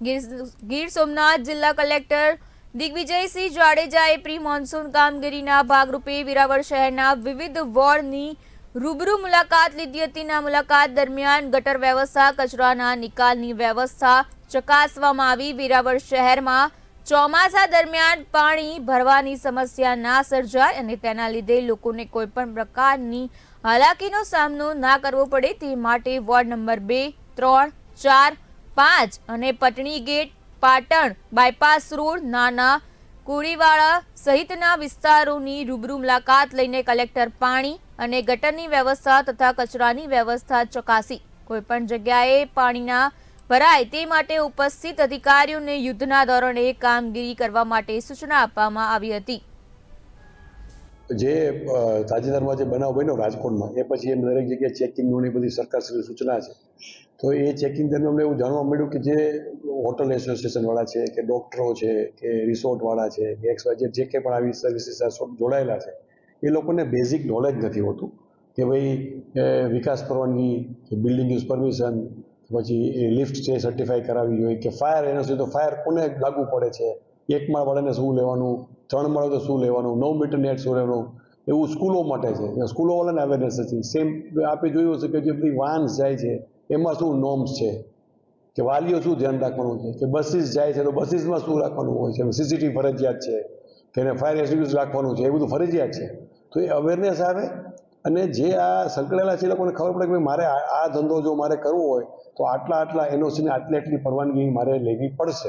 ગીર સોમનાથ જિલ્લા કલેક્ટર દિગ્વિજયસિંહ જાડેજાએ pre monsoon કામગીરીના ભાગરૂપે વિરાવળ શહેરના વિવિધ વોર્ડની રૂબરૂ મુલાકાત લીધી હતી. આ મુલાકાત દરમિયાન ગટર વ્યવસ્થા, કચરાના નિકાલની વ્યવસ્થા ચકાસવામાં આવી. વિરાવળ શહેરમાં ચોમાસા દરમિયાન પાણી ભરવાની સમસ્યા ના સર્જાય અને તેના લીધે લોકોને કોઈપણ પ્રકારની હાલાકીનો સામનો ના કરવો પડે તે માટે વોર્ડ નંબર બે, ત્રણ, ચાર પાંચ અને Patni gate, Patan, bypass road, નાના કુડીવાળા સહિતના વિસ્તારોની રૂબરૂ મુલાકાત લઈને કલેક્ટર પાણી અને ગટરની વ્યવસ્થા તથા કચરાની વ્યવસ્થા ચકાસી. કોઈપણ જગ્યાએ પાણીના ભરાય તે માટે ઉપસ્થિત અધિકારીઓને યુદ્ધના ધોરણે કામગીરી કરવા માટે સૂચના આપવામાં આવી હતી. જે તાજેતરમાં જે બનાવ બન્યો રાજકોટમાં, એ પછી એમ દરેક જગ્યાએ ચેકિંગનું ને બધી સરકારશ્રીની સૂચના છે. તો એ ચેકિંગ દરમિયાન અમને એવું જાણવા મળ્યું કે જે હોટલ એસોસિએશનવાળા છે, કે ડૉક્ટરો છે, કે રિસોર્ટવાળા છે, કે એક્સ વાય જે કંઈ પણ આવી સર્વિસીસ જોડાયેલા છે, એ લોકોને બેઝિક નોલેજ નથી હોતું કે ભાઈ વિકાસ પરવાનગી કે બિલ્ડિંગ યુઝ પરમિશન પછી લિફ્ટ છે સર્ટિફાઈ કરાવવી જોઈએ કે ફાયર એનઓસી તો ફાયર કોને લાગુ પડે છે? એક માળવાળાને શું લેવાનું? ત્રણ મળે તો શું લેવાનું? નવ મીટર નેટ શું લેવાનું એવું સ્કૂલો માટે છે. સ્કૂલોવાળાને અવેરનેસ નથી સેમ આપણે જોયું હશે કે જે બધી વાન્સ જાય છે, એમાં શું નોર્મ્સ છે? કે વાલીઓ શું ધ્યાન રાખવાનું છે? કે બસીસ જાય છે તો બસીસમાં શું રાખવાનું હોય છે? સીસીટીવી ફરજિયાત છે. કે એને ફાયર એક્સટિંગ્વિશ રાખવાનું છે? એ બધું ફરજિયાત છે. તો એ અવેરનેસ આવે અને જે આ સંકળાયેલા છે એ લોકોને ખબર પડે કે મારે આ ધંધો જો મારે કરવો હોય, તો આટલા આટલા એનઓસીને આટલી આટલી પરવાનગી મારે લેવી પડશે.